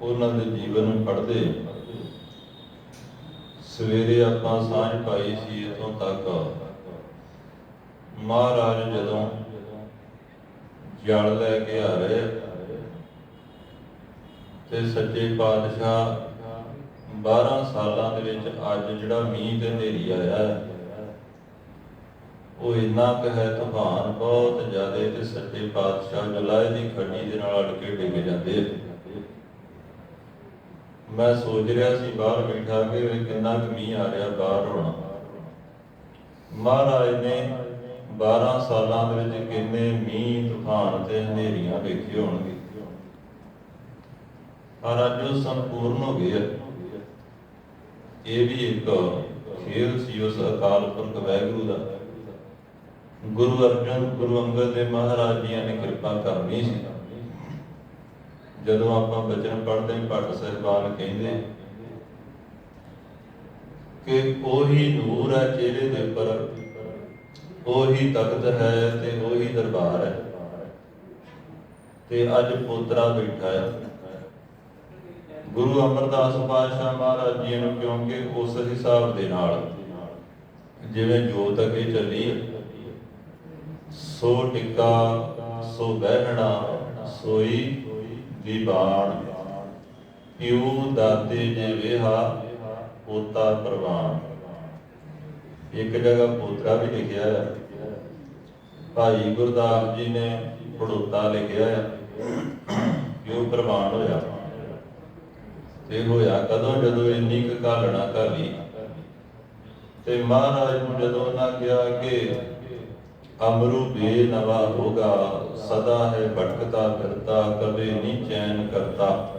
ਉਹਨਾਂ ਦੇ ਜੀਵਨ ਨੂੰ ਪੜ੍ਹਦੇ ਸਵੇਰੇ ਆਪਾਂ ਸਾਂਝ ਪਾਈ ਸੀ ਇਥੋਂ ਤੱਕ ਮਹਾਰਾਜ ਜਦੋਂ ਜਲ ਲੈ ਕੇ ਆ ਰਹੇ ਤੇ ਸੱਚੇ ਪਾਤਸ਼ਾਹ 12 ਸਾਲਾਂ ਦੇ ਵਿੱਚ ਅੱਜ ਜਿਹੜਾ ਮੀਂਹ ਤੇ ਹਨੇਰੀ ਆਇਆ ਹੈ, ਉਹ ਇੰਨਾ ਕੁ ਹੈ ਤੂਫਾਨ ਬਹੁਤ ਜ਼ਿਆਦਾ ਤੇ ਸੱਚੇ ਪਾਤਸ਼ਾਹ ਜਲਾਏ ਦੀ ਖੱਡੀ ਦੇ ਨਾਲ ਅੜ ਕੇ ਡਿੱਗ ਜਾਂਦੇ ਆ। ਮੈਂ ਸੋਚ ਰਿਹਾ ਸੀ ਬਾਹਰ ਬੈਠਾ ਕਿ ਵੀ ਕਿੰਨਾ ਕੁ ਮੀਂਹ ਆ ਰਿਹਾ ਬਾਹਰ ਹੋਣਾ। ਮਹਾਰਾਜ ਨੇ 12 ਸਾਲਾਂ ਦੇ ਵਿੱਚ ਕਿੰਨੇ ਮੀਂਹ, ਤੂਫਾਨ ਤੇ ਹਨੇਰੀਆਂ ਵੇਖੇ ਹੋਣਗੇ। ਪਰ ਅੱਜ ਉਹ ਸੰਪੂਰਨ ਹੋ ਗਏ ਇਹ ਵੀ ਇੱਕ ਖੇਲ ਸੀ ਉਸ ਅਕਾਲ ਪੁਰਖ ਵਾਹਿਗੁਰੂ ਦਾ। ਗੁਰੂ ਅਰਜਨ, ਗੁਰੂ ਅੰਗਦ ਦੇ ਮਹਾਰਾਜ ਜੀਆਂ ਨੇ ਕਿਰਪਾ ਕਰਨੀ ਸੀ। ਜਦੋਂ ਆਪਾਂ ਬਚਨ ਪੜ੍ਹਦੇ ਹਾਂ ਭੱਟ ਸਾਹਿਬਾਨ ਕਹਿੰਦੇ ਕਿ ਉਹੀ ਨੂਰ ਹੈ ਚਿਹਰੇ ਦੇ ਉੱਪਰ, ਉਹੀ ਤਖਤ ਹੈ ਤੇ ਉਹੀ ਦਰਬਾਰ ਹੈ। ਤੇ ਅੱਜ ਪੋਤਰਾ ਬੈਠਾ ਹੈ ਗੁਰੂ ਅਮਰਦਾਸ ਪਾਤਸ਼ਾਹ ਮਹਾਰਾਜ ਜੀ ਨੂੰ ਕਿਉਂਕਿ ਉਸ ਹਿਸਾਬ ਦੇ ਨਾਲ ਜਿਵੇਂ ਜੋਤ ਅੱਗੇ ਚੱਲੀ ਸੋ ਟਿੱਕਾ, ਸੋ ਬਹਿਣਾ, ਸੋਈ ਦੀਵਾਨ ਪਿਉ ਦਾਤੇ ਜੇ ਵੇਹਾ, ਪੋਤਾ ਪ੍ਰਵਾਨ। ਇੱਕ ਜਗ੍ਹਾ ਪੋਤਰਾ ਵੀ ਲਿਖਿਆ ਹੈ ਭਾਈ ਗੁਰਦਾਸ ਜੀ ਨੇ ਪੜੋਤਾ ਲਿਖਿਆ ਹੈ ਕਿ ਪ੍ਰਵਾਨ ਹੋਇਆ। ਤੇ ਹੋਇਆ ਕਦੋਂ? ਜਦੋਂ ਇੰਨੀ ਕੁ ਘਾਲਣਾ ਕਰ ਲਈ ਤੇ ਮਹਾਰਾਜ ਨੂੰ ਜਦੋਂ ਉਹਨਾਂ ਕਿਹਾ ਕਿ ਅਮਰੂ ਬੇਨਵਾ ਹੋਗਾ ਸਦਾ ਹੈ ਭਟਕਤਾ ਫਿਰਤਾ ਕਦੇ ਨਹੀਂ ਚੈਨ ਕਰਤਾ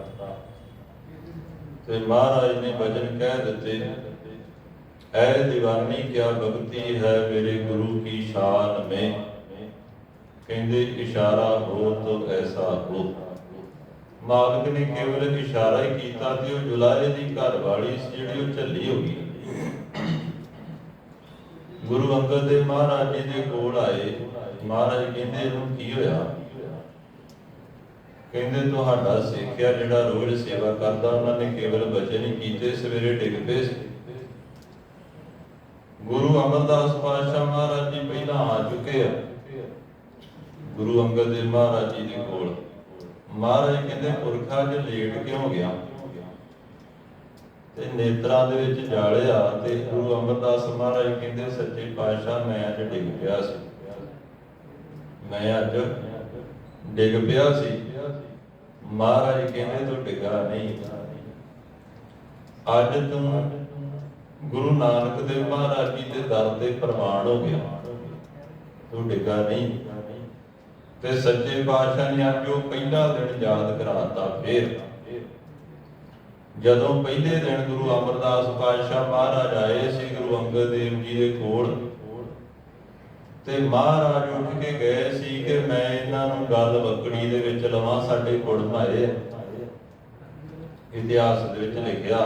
ਤੇ ਮਹਾਰਾਜ ਨੇ ਵਚਨ ਕਹਿ ਦਿੱਤੇ, ਐ ਦੀਵਾਨੀ ਕਿਆ ਭਗਤੀ ਹੈ ਮੇਰੇ ਗੁਰੂ ਕੀ ਸ਼ਾਨ ਮੇ? ਕਹਿੰਦੇ, ਇਸ਼ਾਰਾ ਹੋ ਤੋ ਐਸਾ ਹੋ। ਮਾਲਕ ਨੇ ਕੇਵਲ ਇਸ਼ਾਰਾ ਹੀ ਕੀਤਾ ਤੇ ਉਹ ਜੁਲਾਏ ਦੀ ਘਰ ਵਾਲੀ ਸੀ ਜਿਹੜੀ ਉਹ ਝੱਲੀ ਹੋ ਗਈ। ਗੁਰੂ ਅੰਗਦ ਦੇਵ ਮਹਾਰਾਜ ਜੀ ਦੇ ਕੋਲ ਆਏ। ਮਹਾਰਾਜ ਕਹਿੰਦੇ, ਇਹਨੂੰ ਕੀ ਹੋਇਆ? ਕਹਿੰਦੇ, ਤੁਹਾਡਾ ਸਿੱਖਿਆ ਜਿਹੜਾ ਰੋਜ਼ ਸੇਵਾ ਕਰਦਾ, ਉਹਨਾਂ ਨੇ ਕੇਵਲ ਬਚਨ ਹੀ ਕੀਤੇ, ਸਵੇਰੇ ਡਿੱਗ ਪਏ ਗੁਰੂ ਅਮਰਦਾਸ ਪਾਤਸ਼ਾਹ ਮਹਾਰਾਜ ਜੀ ਪਹਿਲਾਂ ਆ ਚੁੱਕੇ ਆ। ਗੁਰੂ ਅੰਗਦ ਦੇਵ ਮਹਾਰਾਜ ਜੀ ਦੇ ਕੋਲ। ਮਹਾਰਾਜ ਕਹਿੰਦੇ, ਪੁਰਖਾ ਜੇ ਲੇਟ ਕਿਉਂ ਗਿਆ? ਤੇ ਨੇਤਰਾਂ ਦੇ ਵਿੱਚ ਜਾਲਿਆ ਤੇ ਗੁਰੂ ਅਮਰਦਾਸ ਮਹਾਰਾਜ ਕਹਿੰਦੇ ਸੱਚੇ ਪਾਤਸ਼ਾਹ, ਮੈਂ ਅੱਜ ਡਿੱਗ ਪਿਆ ਸੀ। ਮੈਂ ਅੱਜ ਡਿੱਗ ਪਿਆ ਸੀ। ਮਹਾਰਾਜ ਕਹਿੰਦੇ ਤੂੰ ਡਿੱਗਾ ਨਹੀਂ। ਅੱਜ ਤੂੰ ਗੁਰੂ ਨਾਨਕ ਦੇਵ ਮਹਾਰਾਜ ਜੀ ਦੇ ਦਰ ਤੇ ਪ੍ਰਵਾਨ ਹੋ ਗਿਆ। ਤੂੰ ਡਿੱਗਾ ਨਹੀਂ। ਤੇ ਸੱਚੇ ਪਾਤਸ਼ਾਹ ਨੇ ਅੱਜ ਉਹ ਪਹਿਲਾ ਦਿਨ ਯਾਦ ਕਰਾਤਾ, ਫੇਰ ਜਦੋਂ ਪਹਿਲੇ ਦਿਨ ਗੁਰੂ ਅਮਰਦਾਸ ਪਾਤਸ਼ਾਹ ਮਹਾਰਾਜ ਆਏ ਸੀ ਗੁਰੂ ਅੰਗਦ ਦੇਵ ਜੀ ਦੇ ਕੋਲ, ਤੇ ਮਹਾਰਾਜ ਉੱਠ ਕੇ ਗਏ ਸੀ ਕਿ ਮੈਂ ਇਹਨਾਂ ਨੂੰ ਗੱਲ ਵਕੜੀ ਦੇ ਵਿੱਚ ਲਵਾਂ, ਸਾਡੇ ਗੁੜ ਮਾਏ ਇਤਿਹਾਸ ਦੇ ਵਿੱਚ ਲਿਖਿਆ,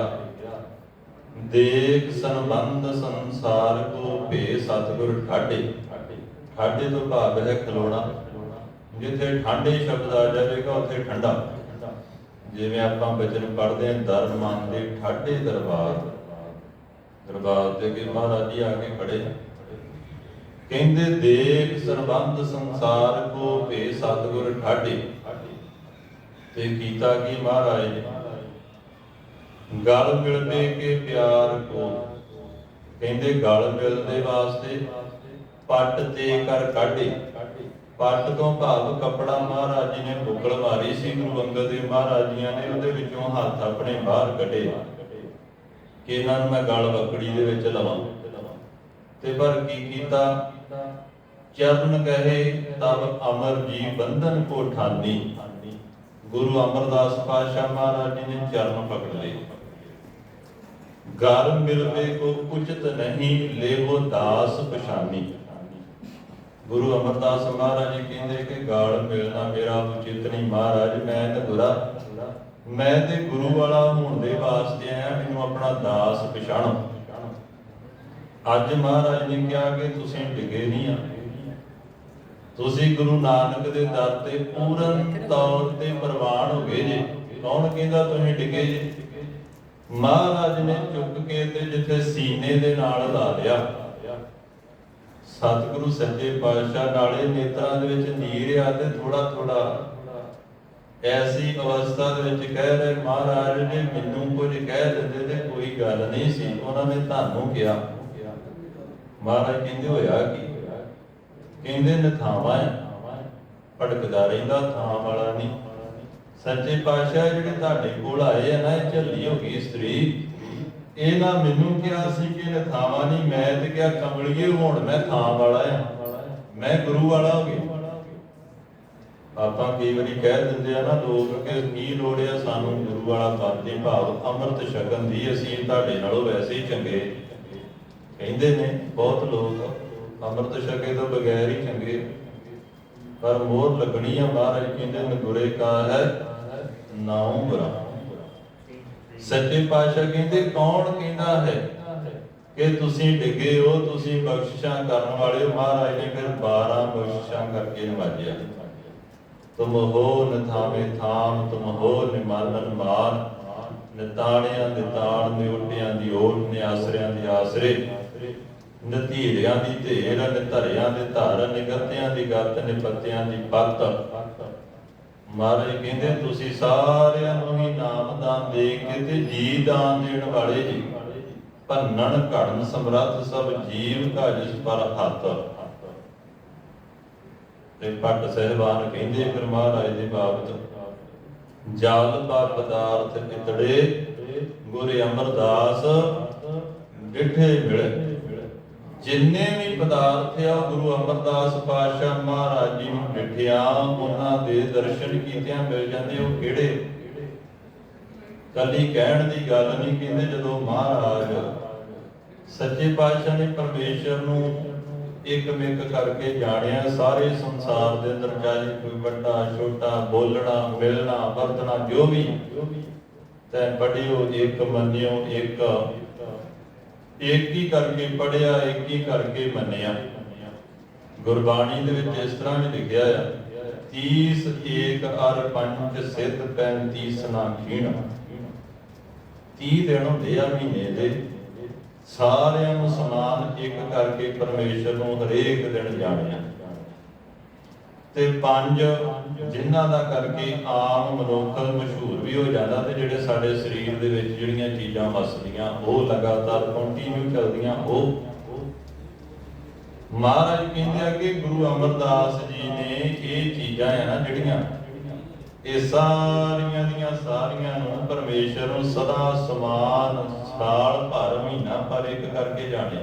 ਦੇਖ ਸੰਬੰਧ ਸੰਸਾਰ ਕੋ ਭੇ ਸਤਿਗੁਰ ਠਾਡੇ। ਠਾਡੇ ਤੋਂ ਭਾਵ ਹੈ ਖਲੋਣਾ। ਜਿੱਥੇ ਠੰਡੇ ਸ਼ਬਦ ਆ ਜਾਵੇਗਾ, ਉੱਥੇ ਠੰਡਾ। ਜਿਵੇਂ ਆਪਾਂ ਬਚਨ ਪੜ੍ਹਦੇ ਹਾਂ ਦਰ ਮਨ ਦੇ ਠਾਡੇ ਦਰਬਾਰ। ਦਰਬਾਰ ਤੇ ਕਿ ਮਹਾਰਾਜ ਜੀ ਆ ਕੇ ਖੜੇ ਕਹਿੰਦੇ, ਦੇਖ ਸਰਬੰਧ ਸੰਸਾਰ ਕੋ ਭੇ ਸਤਿਗੁਰ ਠਾਡੇ ਤੇ ਕੀਤਾ ਕੀ ਮਹਾਰਾਜ ਨੇ ਗਲ ਮਿਲਦੇ ਕੇ ਪਿਆਰ ਕੋ। ਕਹਿੰਦੇ, ਗਲ ਮਿਲਦੇ ਵਾਸਤੇ ਪੱਟ ਤੇ ਕਰ ਕਾਢੇ। ਪੱਟ ਤੋਂ ਭਾਵ ਕਪੜਾ ਮਹਾਰਾਜ ਜੀ ਨੇ ਬੁਕਲ ਮਾਰੀ ਸੀ, ਗੁਰੂ ਅੰਗਦ ਦੇਵ ਮਹਾਰਾਜ ਜੀਆਂ ਨੇ ਉਹਦੇ ਵਿੱਚੋਂ ਹੱਥ ਆਪਣੇ ਬਾਹਰ ਕੱਢੇ। ਕਿ ਇਹਨਾਂ ਨੂੰ ਮੈਂ ਗਲ ਵਕੜੀ ਦੇ ਵਿੱਚ ਲਵਾਂ। ਤੇ ਪਰ ਕੀ ਕੀਤਾ? ਚਰਨ ਕਹੇ, ਤਬ ਅਮਰ ਜੀ ਬੰਧਨ ਕੋ ਠਾਨੀ। ਗੁਰੂ ਅਮਰਦਾਸ ਪਾਤਸ਼ਾਹ ਮਹਾਰਾਜ ਜੀ ਨੇ ਚਰਨ ਪਕੜ ਲਏ। ਗਰ ਮਿਲਵੇ ਕੋ ਉਚਿਤ ਨਹੀਂ, ਲੇਵੋ ਦਾਸ ਪਛਾਨੀ। ਗੁਰੂ ਅਮਰਦਾਸ ਮਹਾਰਾਜ ਜੀ ਕਹਿੰਦੇ ਕਿ ਗਾਲ ਮਿਲਣਾ ਮੇਰਾ ਉਚਿਤ ਨਹੀਂ ਮਹਾਰਾਜ, ਮੈਂ ਤਾਂ ਗੁਰਾ ਮੈਂ ਤੇ ਗੁਰੂ ਵਾਲਾ ਹੋਣ ਦੇ ਵਾਸਤੇ ਆਇਆ, ਮੈਨੂੰ ਆਪਣਾ ਦਾਸ ਪਛਾਣੋ। ਅੱਜ ਮਹਾਰਾਜ ਨੇ ਕਿਹਾ ਕਿ ਤੁਸੀਂ ਡਿਗੇ ਨਹੀਂ ਆ। ਤੁਸੀਂ ਗੁਰੂ ਨਾਨਕ ਦੇ ਦਰ ਤੇ ਪੂਰਨ ਤੌਰ ਤੇ ਪ੍ਰਵਾਨ ਹੋ ਗਏ ਜੇ। ਕੌਣ ਕਹਿੰਦਾ ਤੁਸੀਂ ਡਿੱਗੇ ਜੇ? ਮਹਾਰਾਜ ਨੇ ਚੁੱਕ ਕੇ ਤੇ ਜਿੱਥੇ ਸੀਨੇ ਦੇ ਨਾਲ ਲਾ ਲਿਆ। ਸਤਿਗੁਰੂ ਸੱਚੇ ਪਾਤਸ਼ਾਹ ਨਾਲੇ ਨੇਤਰਾਂ ਦੇ ਵਿੱਚ ਨੀਰ ਆ ਤੇ ਥੋੜਾ ਥੋੜਾ ਐਸੀ ਅਵਸਥਾ ਦੇ ਵਿੱਚ ਕਹਿ ਰਹੇ, ਮਹਾਰਾਜ ਨੇ ਮੈਨੂੰ ਕੁਝ ਕਹਿ ਦਿੰਦੇ ਤੇ ਕੋਈ ਗੱਲ ਨਹੀਂ ਸੀ। ਉਹਨਾਂ ਨੇ ਤੁਹਾਨੂੰ ਕਿਹਾ। ਮਹਾਰਾਜ ਕਹਿੰਦੇ, ਹੋਇਆ ਕੀ? ਕਹਿੰਦੇ ਨਥਾਵਾ ਭਟਕਦਾ ਰਹਿੰਦਾ, ਥਾਂ ਵਾਲਾ ਨਹੀਂ। ਸੱਚੇ ਪਾਤਸ਼ਾਹ ਜਿਹੜੇ ਤੁਹਾਡੇ ਕੋਲ ਆਏ ਆ ਨਾ, ਇਹ ਝੱਲੀ ਹੋ ਗਈ ਇਸਤਰੀ ਇਹ ਨਾ ਮੈਨੂੰ ਕਿਹਾ ਸੀ ਕਿ ਨਥਾਵਾ ਨਹੀਂ, ਮੈਂ ਤੇ ਕਿਹਾ ਕਮਲੀਏ ਹੁਣ, ਮੈਂ ਥਾਂ ਵਾਲਾ ਆ। ਮੈਂ ਗੁਰੂ ਵਾਲਾ ਹੋ ਗਿਆ। ਆਪਾਂ ਕਈ ਵਾਰੀ ਕਹਿ ਦਿੰਦੇ ਆ ਨਾ, ਲੋਕ ਕਿ ਕੀ ਲੋੜ ਆ ਸਾਨੂੰ ਗੁਰੂ ਵਾਲਾ ਕਰਦੇ ਭਾਵ ਅੰਮ੍ਰਿਤ ਛਕਣ ਦੀ, ਅਸੀਂ ਤੁਹਾਡੇ ਨਾਲੋਂ ਵੈਸੇ ਹੀ ਚੰਗੇ। ਕਹਿੰਦੇ ਨੇ ਬਹੁਤ ਲੋਕ ਅੰਮ੍ਰਿਤ ਛਕੇ ਤੋਂ ਬਗੈਰ ਹੀ ਚੰਗੇ ਪਰ ਮੋਰ ਲੱਗਣੀ ਆ ਮਹਾਰਾਜ, ਕਹਿੰਦੇ ਨੇ ਗੁਰੇ ਕਾ ਹੈ, ਨਾਉ ਬਰਾ ਸੱਚੇ ਪਾਤਸ਼ਾਹ ਕਹਿੰਦੇ, ਕੌਣ ਕਹਿੰਦਾ ਹੈ ਕਿ ਤੁਸੀਂ ਡਿੱਗੇ ਹੋ, ਤੁਸੀਂ ਬਖਸ਼ਿਸ਼ਾਂ ਕਰਨ ਵਾਲੇ ਮਹਾਰਾਜ ਨੇ ਫਿਰ 12 ਬਖਸ਼ਿਸ਼ਾਂ ਕਰਕੇ ਨਵਾਜਿਆ। ਤੁਮ ਹੋ ਨਥਾਵੇਂ ਥਾਮ ਤੁਮ ਹੋ ਨਿਮਾਨਨ ਮਾਨ ਨਿਤਾਣਿਆਂ ਦੇ ਤਾਣ ਨਿਉਟਿਆਂ ਦੀ ਓਟ ਨਿਆਸਰਿਆਂ ਦੀ ਆਸਰੇ ਨਤੀਰਿਆਂ ਦੀ ਢੇਰ ਨਿਧਰਿਆਂ ਦੇ ਧਰ ਨਿਗਤਿਆਂ ਦੀ ਗੱਤ ਨਿਪੱਤਿਆਂ ਦੀ ਪੱਤ ਮਹਾਰਾਜ ਕਹਿੰਦੇ, ਤੁਸੀਂ ਸਾਰਿਆਂ ਨੂੰ ਹੀ ਨਾਮਦਾਨ ਦੇ ਕੇ ਤੇ ਜੀ ਦਾਨ ਦੇਣ ਵਾਲੇ ਜੀ। ਭੰਨਣ, ਘੜਨ, ਸਮਰੱਥ ਸਭ ਜੀਵ ਕਾ ਜਿਸ ਪਰ ਹੱਥ। ਤੇ ਪੱਟ ਸਹਿਬਾਨ ਕਹਿੰਦੇ, ਫਿਰ ਮਹਾਰਾਜ ਦੇ ਬਾਬਤ ਜਲ ਦਾ ਪਦਾਰਥ ਇਤੜੇ, ਗੁਰ ਅਮਰਦਾਸ, ਡਿਠੇ ਮਿਲੇ। ਜਿੰਨੇ ਵੀ ਪਦਾਰਥ ਆ, ਗੁਰੂ ਅਮਰਦਾਸ ਪਾਤਸ਼ਾਹ ਮਹਾਰਾਜ ਜੀ ਨੂੰ ਡਿਠਿਆ ਉਹਨਾਂ ਦੇ ਦਰਸ਼ਨ ਕੀਤਿਆਂ ਮਿਲ ਜਾਂਦੇ, ਉਹ ਕਿਹੜੇ? ਕੱਲੀ ਕਹਿਣ ਦੀ ਗੱਲ ਨਹੀਂ, ਕਹਿੰਦੇ ਜਦੋਂ ਮਹਾਰਾਜ ਸੱਚੇ ਪਾਤਸ਼ਾਹ ਨੇ ਪਰਮੇਸ਼ਰ ਨੂੰ ਇੱਕ ਮਿਕ ਕਰਕੇ ਜਾਣਿਆ, ਸਾਰੇ ਸੰਸਾਰ ਦੇ ਅੰਦਰ ਚਾਹੇ ਕੋਈ ਵੱਡਾ, ਛੋਟਾ, ਬੋਲਣਾ, ਮਿਲਣਾ, ਵਰਤਣਾ, ਜੋ ਵੀ, ਤੈ ਪੜਿਓ ਇੱਕ, ਮੰਨਿਓ ਇੱਕ ਇੱਕ ਕਰਕੇ ਪੜਿਆ ਇੱਕ ਕਰਕੇ ਮੰਨਿਆ। ਗੁਰਬਾਣੀ ਦੇ ਵਿੱਚ ਇਸ ਤਰ੍ਹਾਂ ਵੀ ਲਿਖਿਆ ਆ 30 ਏਕ ਅਰ ਪੰਜ ਸਿੱਧ 35 ਸਨਾ ਖੀਣ। 30 ਦਿਨ ਹੁੰਦੇ ਆ ਮਹੀਨੇ ਦੇ। ਸਾਰਿਆਂ ਨੂੰ ਸਮਾਨ ਇੱਕ ਕਰਕੇ ਪਰਮੇਸ਼ਰ ਨੂੰ ਹਰੇਕ ਦਿਨ ਜਾਣਿਆ। ਤੇ ਪੰਜ ਜਿਨ੍ਹਾਂ ਦਾ ਕਰਕੇ ਆਮ ਮਨੁੱਖ ਮਸ਼ਹੂਰ ਵੀ ਹੋ ਜਾਂਦਾ ਤੇ ਜਿਹੜੇ ਸਾਡੇ ਸਰੀਰ ਦੇ ਵਿੱਚ ਜਿਹੜੀਆਂ ਚੀਜ਼ਾਂ ਵਸਦੀਆਂ, ਉਹ ਲਗਾਤਾਰ ਕੰਟੀਨਿਊ ਚੱਲਦੀਆਂ, ਉਹ ਮਹਾਰਾਜ ਕਹਿੰਦੇ ਆ ਕਿ ਗੁਰੂ ਅਮਰਦਾਸ ਜੀ ਨੇ ਇਹ ਚੀਜ਼ਾਂ ਆ ਨਾ ਜਿਹੜੀਆਂ, ਇਹ ਸਾਰੀਆਂ ਦੀਆਂ ਸਾਰੀਆਂ ਨੂੰ ਪਰਮੇਸ਼ਰ ਨੂੰ ਸਦਾ ਸਮਾਨ ਸਾਲ ਭਰ ਮਹੀਨਾ ਭਰ ਇੱਕ ਕਰਕੇ ਜਾਣਿਆ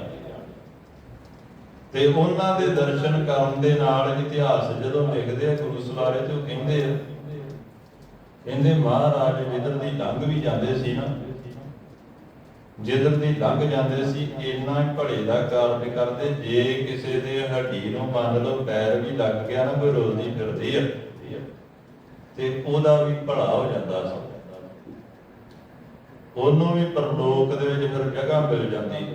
ਤੇ ਉਹਨਾਂ ਦੇ ਦਰਸ਼ਨ ਕਰਨ ਦੇ ਨਾਲ ਇਤਿਹਾਸ ਜਦੋਂ ਲਿਖਦੇ ਆ, ਗੁਰੂ ਸਵਾਰੇ ਤੇ ਉਹ ਕਹਿੰਦੇ ਆ, ਕਹਿੰਦੇ ਮਹਾਰਾਜ ਜਿੱਧਰ ਦੀ ਲੰਘ ਵੀ ਜਾਂਦੇ ਸੀ ਨਾ, ਜਿੱਧਰ ਦੀ ਲੰਘ ਜਾਂਦੇ ਸੀ, ਇੰਨਾ ਭਲੇ ਦਾ ਕਾਰਨ ਕਰਦੇ, ਜੇ ਕਿਸੇ ਦੇ ਹੱਡੀ ਨੂੰ ਮੰਨ ਲਓ ਪੈਰ ਵੀ ਲੱਗ ਗਿਆ ਨਾ, ਕੋਈ ਰੋਲਦੀ ਫਿਰਦੀ ਆ, ਤੇ ਉਹਦਾ ਵੀ ਭਲਾ ਹੋ ਜਾਂਦਾ ਸੀ। ਉਹਨੂੰ ਵੀ ਪਰਲੋਕ ਦੇ ਵਿੱਚ ਫਿਰ ਜਗ੍ਹਾ ਮਿਲ ਜਾਂਦੀ।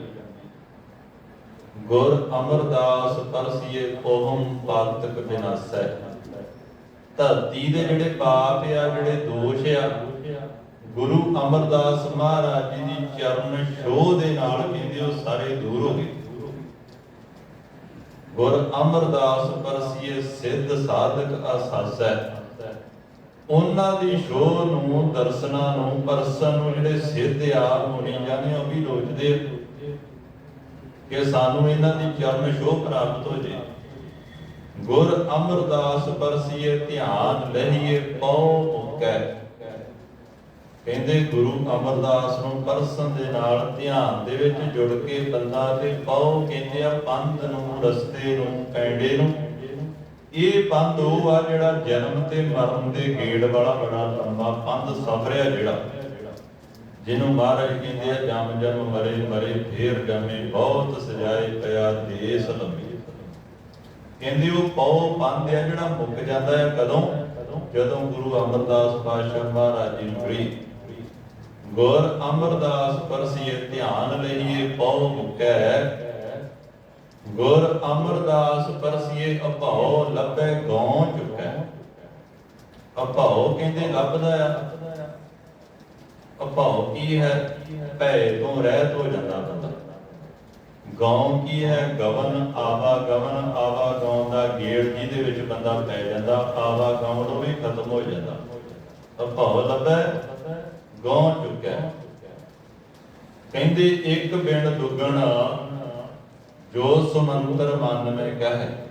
ਗੁਰ ਅਮਰਦਾਸ ਪਰਸੀਏ ਕੋਹਮ ਪਾਤਕ ਬਿਨਾਸੈ। ਧਰਤੀ ਦੇ ਜਿਹੜੇ ਪਾਪ ਆ, ਜਿਹੜੇ ਦੋਸ਼ ਆ, ਗੁਰੂ ਅਮਰਦਾਸ ਮਹਾਰਾਜ ਜੀ ਦੀ ਚਰਨ ਛੋਹ ਦੇ ਨਾਲ ਕਹਿੰਦੇ ਉਹ ਸਾਰੇ ਦੂਰ ਹੋ ਗਏ। ਗੁਰ ਅਮਰਦਾਸ ਪਰਸੀਏ ਸਿੱਧ ਸਾਧਕ ਅਸਾਸੈ ਉਹਨਾਂ ਦੀ ਸ਼ੋਹ ਨੂੰ, ਦਰਸ਼ਨਾਂ ਨੂੰ, ਪਰਸਨ ਨੂੰ ਜਿਹੜੇ ਸਿੱਧ ਆ ਹੋਣੀ ਜਾਣੇ ਉਹ ਵੀ ਲੋਚਦੇ ਕਿ ਸਾਨੂੰ ਇਹਨਾਂ ਦੀ ਚਰਨ ਛੋਹ ਪ੍ਰਾਪਤ ਹੋ ਜੇ। ਗੁਰ ਅਮਰਦਾਸ ਪਰਸੀਏ ਧਿਆਨ ਲਹੀਏ ਪਉ ਮੁਕੈ। ਕਹਿੰਦੇ ਗੁਰੂ ਅਮਰਦਾਸ ਨੂੰ ਪਰਸਨ ਦੇ ਨਾਲ ਧਿਆਨ ਦੇ ਵਿੱਚ ਜੁੜ ਕੇ ਬੰਦਾ ਤੇ ਪਉ ਕਹਿੰਦੇ ਆ, ਪੰਧ ਨੂੰ, ਰਸਤੇ ਨੂੰ, ਪੈਂਡੇ ਨੂੰ। ਇਹ ਪੰਧ ਉਹ ਆ ਜਿਹੜਾ ਜਨਮ ਤੇ ਮਰਨ ਦੇ ਗੇੜ ਵਾਲਾ ਬੜਾ ਲੰਬਾ ਪੰਥ ਸਫਰ ਆ ਜਿਹੜਾ। ਜਿਹਨੂੰ ਮਹਾਰਾਜ ਕਹਿੰਦੇ ਆ, ਜਮ ਜਮ ਮਰੇ ਮਰੇ, ਫੇਰ ਜਮੇ, ਬਹੁਤ ਸਜਾਏ ਪਿਆ ਦੇਸ ਲੰਮੀ ਕਹਿੰਦੇ ਉਹ ਪਉ ਪੰਧ ਆ, ਜਿਹੜਾ ਮੁੱਕ ਜਾਂਦਾ ਹੈ ਕਦੋਂ? ਜਦੋਂ ਗੁਰੂ ਅਮਰਦਾਸ ਪਾਤਸ਼ਾਹ ਮਹਾਰਾਜ ਜੀ ਨੂੰ ਗੁਰ ਅਮਰਦਾਸ ਪਰਸੀਏ ਧਿਆਨ ਲਈਏ, ਪਉ ਮੁਕੈ। ਗੁਰ ਅਮਰਦਾਸ ਪਰਸੀਏ ਅਭਾਉ ਲੱਭੈ, ਗਉ ਚੁਕੈ। ਅਭਾਉ ਕਹਿੰਦੇ ਲੱਭਦਾ ਆ। ਅਭਾਉ ਕੀ ਹੈ? ਭੈ ਤੋਂ ਰਹਿਤ ਹੋ ਜਾਂਦਾ ਬੰਦਾ। ਗਾਉਂ ਕੀ ਹੈ? ਗਵਨ, ਆਵਾ ਗਵਨ, ਆਵਾ ਗਾਉਂ ਦਾ ਗੇੜ ਜਿਹਦੇ ਵਿੱਚ ਬੰਦਾ ਪੈ ਜਾਂਦਾ, ਆਵਾ ਗਾਉਂ ਨੂੰ ਵੀ ਖਤਮ ਹੋ ਜਾਂਦਾ। ਅਭਾਉ ਲੱਭੈ ਗਾਉਂ ਚੁੱਕੈ ਕਹਿੰਦੇ, ਇੱਕ ਬਿਨ ਦੁੱਗਣ ਜੋ ਸਮੰਦਰ ਮਨ ਮੈਂ ਕਹੈ।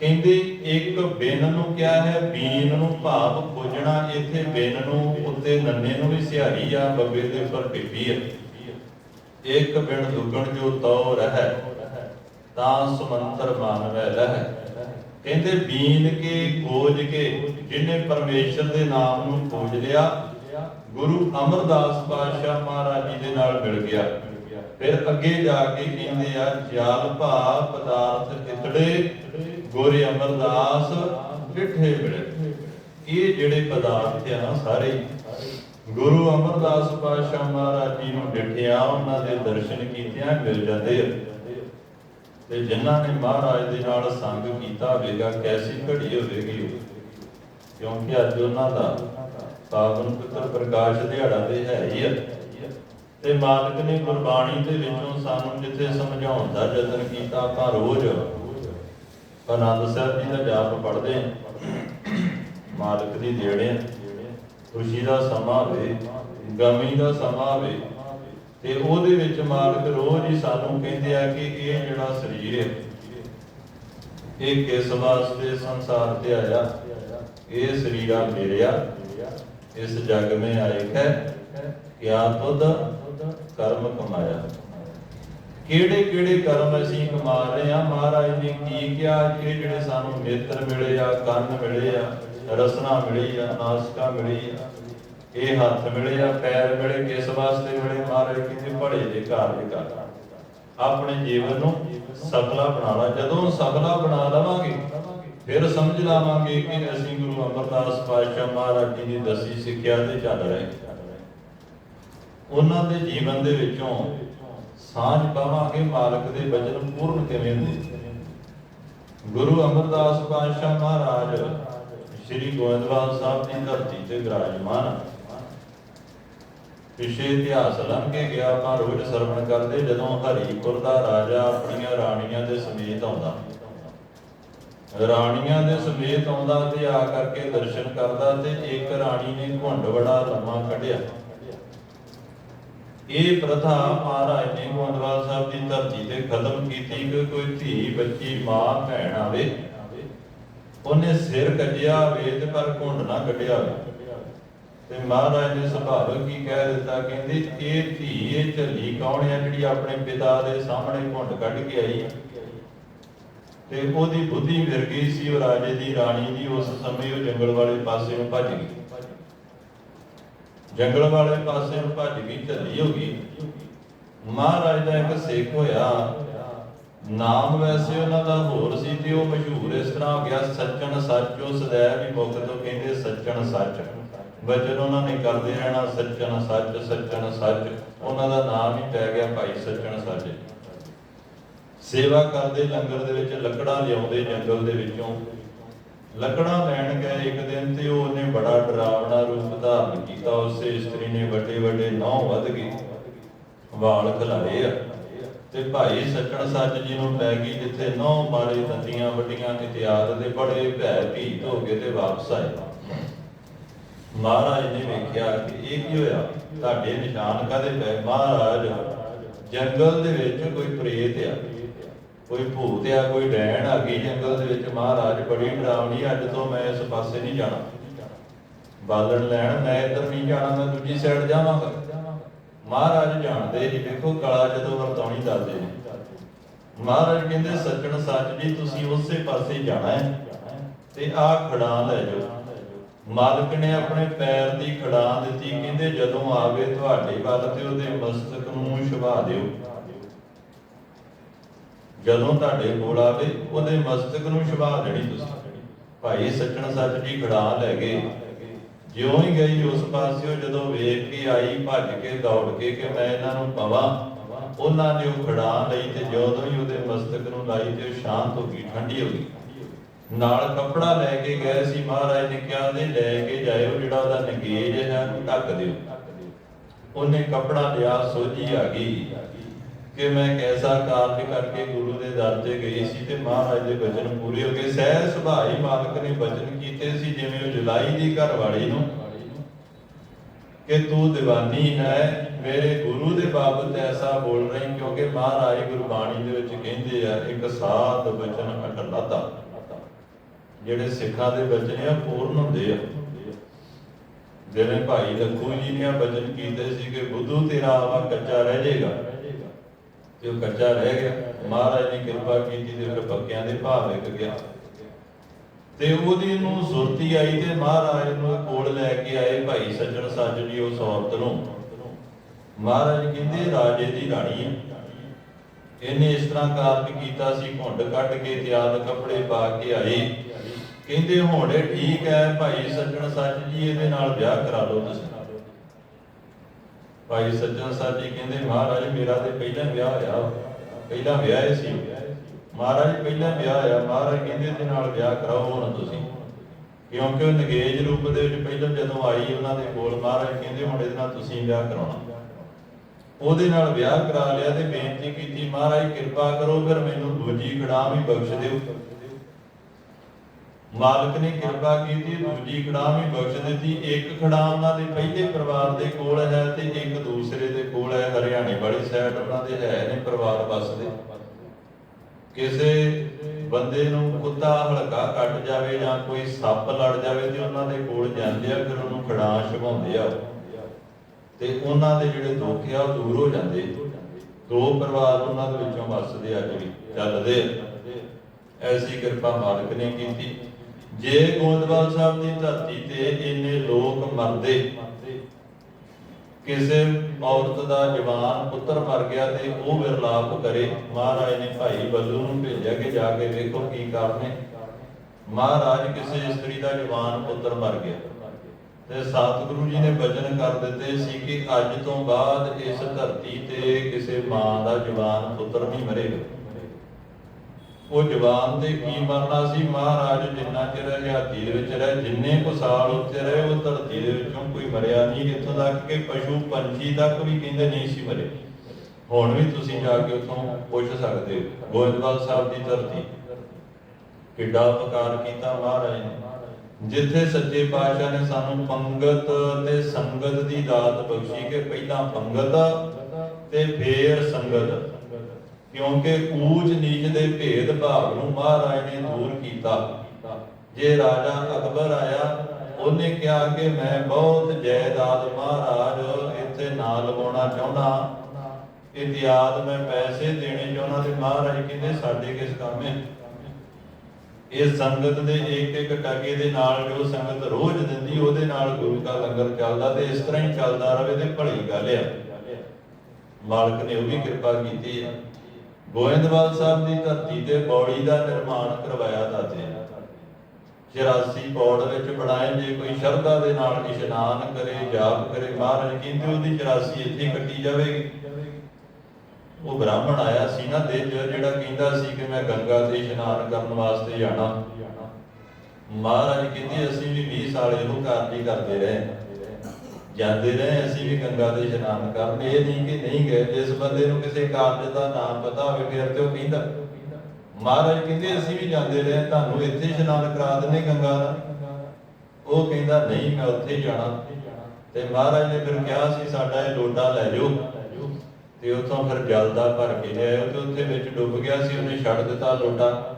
ਕਹਿੰਦੇ ਇੱਕ ਬਿਨ ਨੂੰ ਕਿਹਾ ਹੈ? ਬੀਨ ਨੂੰ ਭਾਵ ਖੋਜਣਾ। ਇੱਥੇ ਬਿਨ ਨੂੰ ਉੱਤੇ ਨੰਨੇ ਨੂੰ ਵੀ ਸਿਹਾਰੀ ਆ, ਬੱਬੇ ਦੇ ਉੱਪਰ ਟਿੱਪੀ ਹੈ ਇੱਕ ਬਿਨ ਦੁੱਗਣ ਜੋ ਤਉ ਰਹਿ, ਤਾਂ ਸਮੰਤਰ ਮਾਨਵੈ ਰਹਿ। ਕਹਿੰਦੇ ਬੀਨ ਕੇ ਖੋਜ ਕੇ ਜਿਹਨੇ ਪਰਮੇਸ਼ਰ ਦੇ ਨਾਮ ਨੂੰ ਖੋਜ ਲਿਆ, ਗੁਰੂ ਅਮਰਦਾਸ ਪਾਤਸ਼ਾਹ ਮਹਾਰਾਜ ਜੀ ਦੇ ਨਾਲ ਮਿਲ ਗਿਆ। ਫਿਰ ਅੱਗੇ ਜਾ ਕੇ ਕਹਿੰਦੇ ਆ, ਜਾਲ ਭਾ ਪਦਾਰਥ ਇਤੜੇ ਗੋਰੇ ਅਮਰਦਾਸ ਡਿਠੇ ਮਿਲੇ। ਇਹ ਜਿਹੜੇ ਪਦਾਰਥ ਆ ਸਾਰੇ ਗੁਰੂ ਅਮਰਦਾਸ ਪਾਤਸ਼ਾਹ ਮਹਾਰਾਜ ਜੀ ਨੂੰ ਡਿਠਿਆ, ਉਹਨਾਂ ਦੇ ਦਰਸ਼ਨ ਕੀਤਿਆਂ ਮਿਲ ਜਾਂਦੇ ਆ। ਤੇ ਜਿਨ੍ਹਾਂ ਨੇ ਮਹਾਰਾਜ ਦੇ ਨਾਲ ਸੰਗ ਕੀਤਾ ਹੋਵੇਗਾ ਕੈਸੀ ਘੜੀ ਹੋਵੇਗੀ ਕਿਉਂਕਿ ਅੱਜ ਉਹਨਾਂ ਦਾ ਪਾਵਨ ਪੁੱਤਰ ਪ੍ਰਕਾਸ਼ ਦਿਹਾੜਾ ਤੇ ਹੈ ਹੀ ਆ। ਤੇ ਮਾਲਕ ਨੇ ਗੁਰਬਾਣੀ ਦੇ ਵਿੱਚੋਂ ਸਾਨੂੰ ਜਿੱਥੇ ਸਮਝਾਉਣ ਦਾ ਯਤਨ ਕੀਤਾ, ਆਪਾਂ ਰੋਜ਼ ਆਨੰਦ ਸਾਹਿਬ ਜੀ ਦਾ ਜਾਪ ਪੜ੍ਹਦੇ ਹਾਂ ਮਾਲਕ ਦੀ ਦੇਣੇ ਖੁਸ਼ੀ ਦਾ ਸਮਾਂ ਹੋਵੇ, ਗਮੀ ਦਾ ਸਮਾਂ ਹੋਵੇ, ਤੇ ਉਹਦੇ ਵਿੱਚ ਮਾਲਕ ਰੋਜ਼ ਹੀ ਸਾਨੂੰ ਕਹਿੰਦੇ ਆ ਕਿ ਇਹ ਜਿਹੜਾ ਸਰੀਰ ਹੈ ਇਹ ਕਿਸ ਵਾਸਤੇ ਸੰਸਾਰ ਤੇ ਆਇਆ, ਇਹ ਸਰੀਰਾ ਮੇਰਿਆ ਇਸ ਜਗ ਮੇ ਆਏ ਹੈ ਕਿਆ ਤੁਧ ਕਰਮ ਕਮਾਇਆ। ਕਿਹੜੇ ਕਿਹੜੇ ਕਰਮ ਅਸੀਂ ਕਮਾ ਰਹੇ ਆ? ਮਹਾਰਾਜ ਨੇ ਕੀ ਕਿਹਾ? ਕਿ ਜਿਹੜੇ ਸਾਨੂੰ ਨੇਤਰ ਮਿਲੇ ਆ, ਕੰਨ ਮਿਲੇ ਆ, ਰਸਨਾ ਮਿਲੀ ਆ, ਨਾਸਕਾ ਮਿਲੀ ਆ, ਇਹ ਹੱਥ ਮਿਲੇ ਆ, ਪੈਰ ਮਿਲੇ, ਕਿਸ ਵਾਸਤੇ ਮਿਲੇ? ਮਹਾਰਾਜ ਕਹਿੰਦੇ, ਭਲੇ ਦੇ ਘਰ ਦੇ ਘਰ। ਆਪਣੇ ਜੀਵਨ ਨੂੰ ਸਫਲਾ ਬਣਾ ਲਾ। ਜਦੋਂ ਸਫਲਾ ਬਣਾ ਲਵਾਂਗੇ, ਫਿਰ ਸਮਝ ਲਾਵਾਂਗੇ ਕਿ ਅਸੀਂ ਗੁਰੂ ਅਮਰਦਾਸ ਪਾਤਸ਼ਾਹ ਮਹਾਰਾਜ ਜੀ ਦੀ ਦਸੀ ਸਿੱਖਿਆ ਤੇ ਚੱਲ ਰਹੇ। ਉਹਨਾਂ ਦੇ ਜੀਵਨ ਦੇ ਵਿੱਚੋਂ ਸਾਂਝ ਪਾਵਾਂਗੇ ਮਾਲਕ ਦੇ ਬਚਨ ਪੂਰਨ ਕਿਵੇਂ ਹੁੰਦੇ? ਗੁਰੂ ਅਮਰਦਾਸ ਪਾਤਸ਼ਾਹ ਮਹਾਰਾਜ, ਸ੍ਰੀ ਗੋਇੰਦਵਾਲ ਸਾਹਿਬ ਦੀ ਧਰਤੀ ਤੇ ਵਿਰਾਜਮਾਨ ਪਿਛੇ ਇਤਿਹਾਸ ਲੰਘ ਕੇ ਗਿਆ, ਆਪਾਂ ਰੋਜ਼ ਸਰਵਣ ਕਰਦੇ ਜਦੋਂ ਹਰੀਪੁਰ ਦਾ ਰਾਜਾ ਆਪਣੀਆਂ ਰਾਣੀਆਂ ਦੇ ਸਮੇਤ ਆਉਂਦਾ। ਰਾਣੀਆਂ ਦੇ ਸਮੇਤ ਆਉਂਦਾ ਤੇ ਆ ਕਰਕੇ ਦਰਸ਼ਨ ਕਰਦਾ ਤੇ ਇੱਕ ਰਾਣੀ ਨੇ ਘੁੰਡ ਬੜਾ ਲੰਮਾ ਕੱਢਿਆ। ਇਹ ਪ੍ਰਥਾ ਮਹਾਰਾਜ ਨੇ ਗੋਇੰਦਵਾਲ ਸਾਹਿਬ ਦੀ ਧਰਤੀ ਤੇ ਖਤਮ ਕੀਤੀ ਕਿ ਕੋਈ ਧੀ, ਬੱਚੀ, ਮਾਂ, ਭੈਣ ਆਵੇ। ਉਹਨੇ ਸਿਰ ਕੱਢਿਆ ਹੋਵੇ ਪਰ ਘੁੰਡ ਨਾ ਕੱਢਿਆ ਤੇ ਮਹਾਰਾਜ ਨੇ ਸੁਭਾਵਕ ਕੀ ਕਹਿ ਦਿੱਤਾ? ਕਹਿੰਦੇ, ਇਹ ਧੀ, ਇਹ ਝੱਲੀ ਕੌਣ ਹੈ ਜਿਹੜੀ ਆਪਣੇ ਪਿਤਾ ਦੇ ਸਾਹਮਣੇ ਘੁੰਡ ਕੱਢ ਕੇ ਆਈ ਹੈ ਤੇ ਉਹਦੀ ਬੁੱਧੀ ਫਿਰ ਗਈ ਸੀ, ਉਹ ਰਾਜੇ ਦੀ, ਰਾਣੀ ਦੀ। ਉਸ ਸਮੇਂ ਉਹ ਜੰਗਲ ਵਾਲੇ ਪਾਸੇ ਨੂੰ ਭੱਜ ਗਈ। ਜੰਗਲ ਵਾਲੇ ਪਾਸੇ ਭੱਜ ਗਈ ਝੱਲੀ ਹੋ ਗਈ। ਮਹਾਰਾਜ ਦਾ ਇੱਕ ਸਿੱਖ ਹੋਇਆ। ਨਾਮ ਵੈਸੇ ਉਹਨਾਂ ਦਾ ਹੋਰ ਸੀ ਤੇ ਉਹ ਮਸ਼ਹੂਰ ਇਸ ਤਰ੍ਹਾਂ ਹੋ ਗਿਆ, ਸੱਚਣ ਸੱਚੋ। ਸदैव ਹੀ ਮੁਖ ਤੋਂ ਕਹਿੰਦੇ ਸੱਚਣ ਸੱਚ। ਵਚਨ ਉਹਨਾਂ ਨੇ ਕਰਦੇ ਰਹਿਣਾ, ਸੱਚਣ ਸੱਚ ਸੱਚਣ ਸੱਚ। ਉਹਨਾਂ ਦਾ ਨਾਮ ਹੀ ਪੈ ਗਿਆ ਭਾਈ ਸੱਚਣ ਸੱਚ। ਸੇਵਾ ਕਰਦੇ ਲੰਗਰ ਦੇ ਵਿੱਚ ਲੱਕੜਾਂ ਲਿਆਉਂਦੇ ਜੰਗਲ ਦੇ ਵਿੱਚੋਂ। ਲੱਕੜਾਂ ਲੈਣ ਗਏ ਇੱਕ ਦਿਨ ਤੇ ਉਹਨੇ ਬੜਾ ਡਰਾਵਣਾ ਰੂਪ ਧਾਰਨ ਕੀਤਾ, ਉਸੇ ਇਸਤਰੀ ਨੇ ਵੱਡੇ ਵੱਡੇ ਨੌ ਵੱਧ ਗਏ, ਵਾਲ ਖਲਾਰੇ ਆ। ਤੇ ਭਾਈ ਸੱਚਣ ਸੱਚ ਜੀ ਨੂੰ ਪੈ ਗਈ ਜਿੱਥੇ ਨੌ ਮਾਰੇ ਦੰਦੀਆਂ ਵੱਡੀਆਂ ਇਤਿਆਦ ਦੇ ਬੜੇ ਭੈ ਭੀਤ ਹੋ ਗਏ ਤੇ ਵਾਪਸ ਆਏ। ਮਹਾਰਾਜ ਨੇ ਵੇਖਿਆ ਕਿ ਇਹ ਕੀ ਹੋਇਆ? ਤੁਹਾਡੇ ਨਿਸ਼ਾਨ ਕਾਦੇ ਪਏ ਮਹਾਰਾਜ, ਜੰਗਲ ਦੇ ਵਿੱਚ ਕੋਈ ਪ੍ਰੇਤ ਆ। ਕੋਈ ਭੂਤ ਆ, ਕੋਈ ਡੈਣ ਆ ਗਈ ਜੰਗਲ ਦੇ ਵਿੱਚ ਮਹਾਰਾਜ ਬੜੀ ਡਰਾਵਣੀ ਅੱਜ ਤੋਂ ਮੈਂ ਇਸ ਪਾਸੇ ਨਹੀਂ ਜਾਣਾ। ਬਾਲਣ ਲੈਣ, ਮੈਂ ਇੱਧਰ ਨਹੀਂ ਜਾਣਾ, ਮੈਂ ਦੂਜੀ ਸਾਈਡ ਜਾਵਾਂਗਾ। ਮਹਾਰਾਜ ਜਾਣਦੇ ਜੀ ਵੇਖੋ ਕਲਾ ਜਦੋਂ ਵਰਤਾਉਣੀ ਦੱਸਦੇ ਨੇ। ਮਹਾਰਾਜ ਕਹਿੰਦੇ, ਸੱਚਣ ਸੱਚ ਜੀ ਤੁਸੀਂ ਉਸੇ ਪਾਸੇ ਜਾਣਾ ਹੈ ਤੇ ਆਹ ਖੜਾ ਲੈ ਜਾਓ। ਮਾਲਕ ਨੇ ਆਪਣੇ ਪੈਰ ਦੀ ਖੜਾ ਦਿੱਤੀ, ਕਹਿੰਦੇ, ਜਦੋਂ ਆਵੇ ਤੁਹਾਡੇ ਵੱਲ ਤੇ ਉਹਦੇ ਮਸਤਕ ਨੂੰ ਛਵਾ ਦਿਓ। ਜਦੋਂ ਤੁਹਾਡੇ ਕੋਲ ਆਵੇ, ਉਹਦੇ ਮਸਤਕ ਨੂੰ ਛਵਾ ਦੇਣੀ ਤੁਸੀਂ। ਭਾਈ ਸੱਚਣ ਸੱਚ ਜੀ ਖੜਾ ਲੈ ਗਏ। ਜਿਉਂ ਹੀ ਗਈ ਉਸ ਪਾਸਿਓ, ਜਦੋਂ ਵੇਖ ਕੇ ਆਈ, ਭੱਜ ਕੇ, ਦੌੜ ਕੇ ਕਿ ਮੈਂ ਇਹਨਾਂ ਨੂੰ ਪਵਾਂ, ਉਹਨਾਂ ਨੇ ਉਹ ਖੜਾ ਲਈ ਤੇ ਜਦੋਂ ਹੀ ਉਹਦੇ ਮਸਤਕ ਨੂੰ ਲਾਈ ਤੇ ਉਹ ਸ਼ਾਂਤ ਹੋ ਗਈ, ਠੰਡੀ ਹੋ ਗਈ। ਨਾਲ ਕੱਪੜਾ ਲੈ ਕੇ ਗਏ ਸੀ, ਮਹਾਰਾਜ ਨੇ ਕਿਹਾ ਨੇ ਲੈ ਕੇ ਜਾਇਓ, ਜਿਹੜਾ ਉਹਦਾ ਨਗੇਜ ਹੈ ਢੱਕ ਦਿਓ। ਉਹਨੇ ਕਪੜਾ ਲਿਆ, ਸੋਝੀ ਆ ਗਈ। ਕਿ ਮੈਂ ਕੈਸਾ ਕਾਰਜ ਕਰਕੇ ਗੁਰੂ ਦੇ ਦਰ ਤੇ ਗਈ ਸੀ ਤੇ ਮਹਾਰਾਜ ਦੇ ਬਚਨ ਪੂਰੇ ਹੋ ਗਏ। ਸਹਿ ਸੁਭਾਈ ਮਾਲਕ ਨੇ ਬਚਨ ਕੀਤੇ ਸੀ, ਜਿਵੇਂ ਉਹ ਜੁਲਾਈ ਦੀ ਘਰ ਵਾਲੀ ਨੂੰ ਕਿ ਤੂੰ ਦੀਵਾਨੀ ਹੈ, ਮੇਰੇ ਗੁਰੂ ਦੇ ਬਾਬਤ ਐਸਾ ਬੋਲ ਰਹੀ, ਕਿਉਂਕਿ ਮਹਾਰਾਜ ਗੁਰਬਾਣੀ ਦੇ ਵਿੱਚ ਕਹਿੰਦੇ ਆ, ਇੱਕ ਸਾਧ ਬਚਨ ਅਟਲਤਾ। ਜਿਹੜੇ ਸਿੱਖਾਂ ਦੇ ਬਚਨ ਆ, ਪੂਰਨ ਹੁੰਦੇ ਆ। ਜਿਵੇਂ ਭਾਈ ਲੱਖੂ ਜੀ ਨੇ ਬਚਨ ਕੀਤੇ ਸੀ ਕਿ ਬੁੱਧੂ ਤੇਰਾ ਆਵਾ ਕੱਚਾ ਰਹਿ ਜਾਏਗਾ। ਤੇ ਉਹ ਕੱਚਾ ਰਹਿ ਗਿਆ। ਮਹਾਰਾਜ ਨੇ ਕਿਰਪਾ ਕੀਤੀ ਤੇ ਫਿਰ ਪੱਕਿਆਂ ਦੇ ਭਾਵ ਵਿਕ ਗਿਆ। ਤੇ ਉਹਦੀ ਨੂੰ ਸੁਰਤੀ ਆਈ ਤੇ ਮਹਾਰਾਜ ਨੂੰ ਕੋਲ ਲੈ ਕੇ ਆਏ ਭਾਈ ਸੱਜਣ ਸੱਜ ਉਸ ਔਰਤ ਨੂੰ। ਮਹਾਰਾਜ ਕਹਿੰਦੇ, ਰਾਜੇ ਦੀ ਰਾਣੀ ਹੈ ਇਹਨੇ ਇਸ ਤਰ੍ਹਾਂ ਕਾਰਜ ਕੀਤਾ ਸੀ, ਘੁੰਡ ਕੱਢ ਕੇ ਤਿਆਦ ਕੱਪੜੇ ਪਾ ਕੇ ਆਈ ਕਹਿੰਦੇ, ਹੁਣ ਇਹ ਠੀਕ ਹੈ ਭਾਈ ਸੱਜਣ ਸੱਚ ਜੀ ਇਹਦੇ ਨਾਲ ਵਿਆਹ ਕਰਾ ਲਓ ਤੁਸੀਂ। ਭਾਈ ਸੱਜਣ ਸੱਜ ਜੀ ਕਹਿੰਦੇ, ਮਹਾਰਾਜ, ਮੇਰਾ ਤੇ ਪਹਿਲਾਂ ਵਿਆਹ ਹੋਇਆ ਪਹਿਲਾਂ ਵਿਆਹ ਸੀ। ਮਹਾਰਾਜ, ਪਹਿਲਾਂ ਵਿਆਹ ਹੋਇਆ ਮਹਾਰਾਜ ਕਹਿੰਦੇ, ਇਹਦੇ ਨਾਲ ਵਿਆਹ ਕਰਾਓ ਹੁਣ ਤੁਸੀਂ। ਕਿਉਂਕਿ ਉਹ ਨਗੇਜ ਰੂਪ ਦੇ ਵਿੱਚ ਪਹਿਲਾਂ ਜਦੋਂ ਆਈ, ਉਹਨਾਂ ਦੇ ਕੋਲ ਮਹਾਰਾਜ ਕਹਿੰਦੇ, ਹੁਣ ਇਹਦੇ ਨਾਲ ਤੁਸੀਂ ਵਿਆਹ ਕਰਾਉਣਾ। ਉਹਦੇ ਨਾਲ ਵਿਆਹ ਕਰਾ ਲਿਆ ਤੇ ਬੇਨਤੀ ਕੀਤੀ, ਮਹਾਰਾਜ, ਕਿਰਪਾ ਕਰੋ, ਫਿਰ ਮੈਨੂੰ ਦੂਜੀ ਖੜਾਮ ਵੀ ਬਖਸ਼ ਦਿਓ। ਮਾਲਕ ਨੇ ਕਿਰਪਾ ਕੀਤੀ, ਦੂਜੀ ਖੜਾਮ ਵੀ ਬਖਸ਼ ਦਿੱਤੀ। ਇੱਕ ਖੜਾਮ ਉਹਨਾਂ ਦੇ ਪਹਿਲੇ ਪਰਿਵਾਰ ਦੇ ਕੋਲ ਹੈ ਤੇ ਇੱਕ ਦੂਸਰੇ ਦੇ ਕੋਲ ਹੈ। ਹਰਿਆਣੇ ਵਾਲੀ ਸਾਈਡ ਉਹਨਾਂ ਦੇ ਹੈ ਨੇ ਪਰਿਵਾਰ ਵਸਦੇ ਕਿਸੇ ਬੰਦੇ ਨੂੰ ਕੁੱਤਾ ਹਲਕਾ ਕੱਟ ਜਾਵੇ ਜਾਂ ਕੋਈ ਸੱਪ ਲੜ ਜਾਵੇ ਤੇ ਉਹਨਾਂ ਦੇ ਕੋਲ ਜਾਂਦੇ ਆ, ਫਿਰ ਉਹਨੂੰ ਖੜਾ ਛਵਾਉਂਦੇ ਆ। ਤੇ ਉਹਨਾਂ ਦੇ ਜਿਹੜੇ ਦੁੱਖ ਆ, ਉਹ ਦੂਰ ਹੋ ਜਾਂਦੇ। ਦੋ ਪਰਿਵਾਰ ਉਹਨਾਂ ਦੇ ਵਿੱਚੋਂ ਵਸਦੇ ਅੱਜ ਵੀ ਚੱਲਦੇ ਆ। ਐਸੀ ਕਿਰਪਾ ਮਾਲਕ ਨੇ ਕੀਤੀ। ਜੇ ਗੋਂਦਵਾਲ ਸਾਹਿਬ ਦੀ ਧਰਤੀ ਤੇ ਇੰਨੇ ਲੋਕ ਮਰਦੇ, ਕਿਸੇ ਔਰਤ ਦਾ ਜਵਾਨ ਪੁੱਤਰ ਮਰ ਗਿਆ ਤੇ ਉਹ ਵਿਰਲਾਪ ਕਰੇ, ਮਹਾਰਾਜ ਨੇ ਭਾਈ ਬੱਲੂ ਨੂੰ ਭੇਜਿਆ ਕਿ ਜਾ ਕੇ ਵੇਖੋ ਕੀ ਕਾਰਨ ਮਹਾਰਾਜ ਕਿਸੇ ਇਸਤਰੀ ਦਾ ਜਵਾਨ ਪੁੱਤਰ ਮਰ ਗਿਆ। ਤੇ ਸਤਿਗੁਰੂ ਜੀ ਨੇ ਬਚਨ ਕਰ ਦਿੱਤੇ ਸੀ ਕਿ ਅੱਜ ਤੋਂ ਬਾਅਦ ਇਸ ਧਰਤੀ ਤੇ ਕਿਸੇ ਮਾਂ ਦਾ ਜਵਾਨ ਪੁੱਤਰ ਨਹੀਂ ਮਰੇਗਾ। ਉਹ ਜਵਾਨ ਤੇ ਕੀ ਮਰਨਾ ਸੀ? ਮਹਾਰਾਜ ਜਿੰਨਾ ਚਿਰ ਹਯਾਤੀ ਦੇ ਵਿੱਚ ਰਹੇ, ਜਿੰਨੇ ਕੁ ਸਾਲ ਉੱਤੇ ਰਹੇ, ਉਹ ਧਰਤੀ ਦੇ ਵਿੱਚੋਂ ਕੋਈ ਮਰਿਆ ਨਹੀਂ, ਇੱਥੋਂ ਤੱਕ ਕਿ ਪਸ਼ੂ ਪੰਛੀ ਤੱਕ ਵੀ ਕਹਿੰਦੇ ਨਹੀਂ ਸੀ ਮਰੇ। ਹੁਣ ਵੀ ਤੁਸੀਂ ਜਾ ਕੇ ਉੱਥੋਂ ਪੁੱਛ ਸਕਦੇ ਹੋ, ਗੋਇੰਦਵਾਲ ਸਾਹਿਬ ਦੀ ਧਰਤੀ। ਕਿੱਡਾ ਉਪਕਾਰ ਕੀਤਾ ਮਹਾਰਾਜ ਨੇ। ਜਿੱਥੇ ਸੱਚੇ ਪਾਤਸ਼ਾਹ ਨੇ ਸਾਨੂੰ ਪੰਗਤ ਤੇ ਸੰਗਤ ਦੀ ਦਾਤ ਬਖਸ਼ੀ ਕਿ ਪਹਿਲਾਂ ਪੰਗਤ ਤੇ ਫੇਰ ਸੰਗਤ। ਕਿਉਂਕਿ ਊਚ ਨੀਚ ਦੇ ਭੇਦ ਭਾਵ ਨੂੰ ਮਹਾਰਾਜ ਨੇ ਦੂਰ ਕੀਤਾ। ਜੇ ਰਾਜਾ ਅਕਬਰ ਆਇਆ, ਉਹਨੇ ਕਿਹਾ ਕਿ ਮੈਂ ਬਹੁਤ ਜਾਇਦਾਦ ਮਹਾਰਾਜ ਇੱਥੇ ਨਾ ਲਗਾਉਣਾ ਚਾਹੁੰਦਾ। ਇਤਿਆਦ ਮੈਂ ਪੈਸੇ ਦੇਣੇ ਚਾਹੁੰਦਾ ਤੇ ਮਹਾਰਾਜ ਕਹਿੰਦੇ, ਸਾਡੇ ਕਿਸ ਕੰਮ ਹੈ? ਇਹ ਸੰਗਤ ਦੇ ਇੱਕ ਇੱਕ ਟਕੇ ਦੇ ਨਾਲ ਜੋ ਸੰਗਤ ਰੋਜ਼ ਦਿੰਦੀ, ਉਹਦੇ ਨਾਲ ਗੁਰੂ ਦਾ ਲੰਗਰ ਚੱਲਦਾ ਤੇ ਇਸ ਤਰ੍ਹਾਂ ਹੀ ਚੱਲਦਾ ਰਹੇ ਤੇ ਭਲੀ ਗੱਲ ਆ। ਮਾਲਕ ਨੇ ਉਹ ਵੀ ਕਿਰਪਾ ਕੀਤੀ ਹੈ ਗੋਇੰਦਵਾਲ ਸਾਹਿਬ ਦੀ ਧਰਤੀ ਤੇ ਬੌੜੀ ਦਾ ਨਿਰਮਾਣ ਕਰਵਾਇਆ ਦਾਤੇ 84 ਪੌੜ ਵਿੱਚ ਬਣਾਏ ਜੇ ਕੋਈ ਸ਼ਰਧਾ ਦੇ ਨਾਲ ਇਸ਼ਨਾਨ ਕਰੇ, ਜਾਪ ਕਰੇ, ਮਹਾਰਾਜ ਕਹਿੰਦੇ ਉਹਦੀ 84 ਇੱਥੇ ਕੱਟੀ ਜਾਵੇਗੀ। ਉਹ ਬ੍ਰਾਹਮਣ ਆਇਆ ਸੀ ਨਾ ਦੇ ਜਿਹੜਾ ਕਹਿੰਦਾ ਸੀ ਕਿ ਮੈਂ ਗੰਗਾ ਤੇ ਇਸ਼ਨਾਨ ਕਰਨ ਵਾਸਤੇ ਜਾਣਾ। ਮਹਾਰਾਜ ਕਹਿੰਦੇ, ਅਸੀਂ ਵੀ 20 ਸਾਲ ਇਹੋ ਕਾਰਜ ਕਰਦੇ ਰਹੇ ਜਾਂਦੇ ਰਹੇ ਅਸੀਂ ਵੀ ਗੰਗਾ ਦੇ ਇਸ਼ਨਾਨ ਕਰਨ। ਇਹ ਨਹੀਂ ਕਿ ਨਹੀਂ ਗਏ, ਜਿਸ ਬੰਦੇ ਨੂੰ ਕਿਸੇ ਕਾਰਜ ਦਾ ਨਾਮ ਪਤਾ ਹੋਵੇ, ਫਿਰ ਤੇ ਉਹ ਕਹਿੰਦਾ ਮਹਾਰਾਜ ਕਹਿੰਦੇ, ਅਸੀਂ ਵੀ ਜਾਂਦੇ ਰਹੇ, ਤੁਹਾਨੂੰ ਇੱਥੇ ਇਸ਼ਨਾਨ ਕਰਾ ਦਿੰਦੇ ਗੰਗਾ ਦਾ। ਉਹ ਕਹਿੰਦਾ, ਨਹੀਂ, ਮੈਂ ਉੱਥੇ ਜਾਣਾ। ਤੇ ਮਹਾਰਾਜ ਨੇ ਫਿਰ ਕਿਹਾ ਸੀ, ਸਾਡਾ ਇਹ ਲੋਟਾ ਲੈ ਜਾਓ। ਤੇ ਉਥੋਂ ਫਿਰ ਜਲ ਦਾ ਭਰ ਕੇ ਲਿਆਇਓ, ਤੇ ਉੱਥੇ ਵਿੱਚ ਡੁੱਬ ਗਿਆ ਸੀ, ਉਹਨੇ ਛੱਡ ਦਿੱਤਾ ਲੋਟਾ।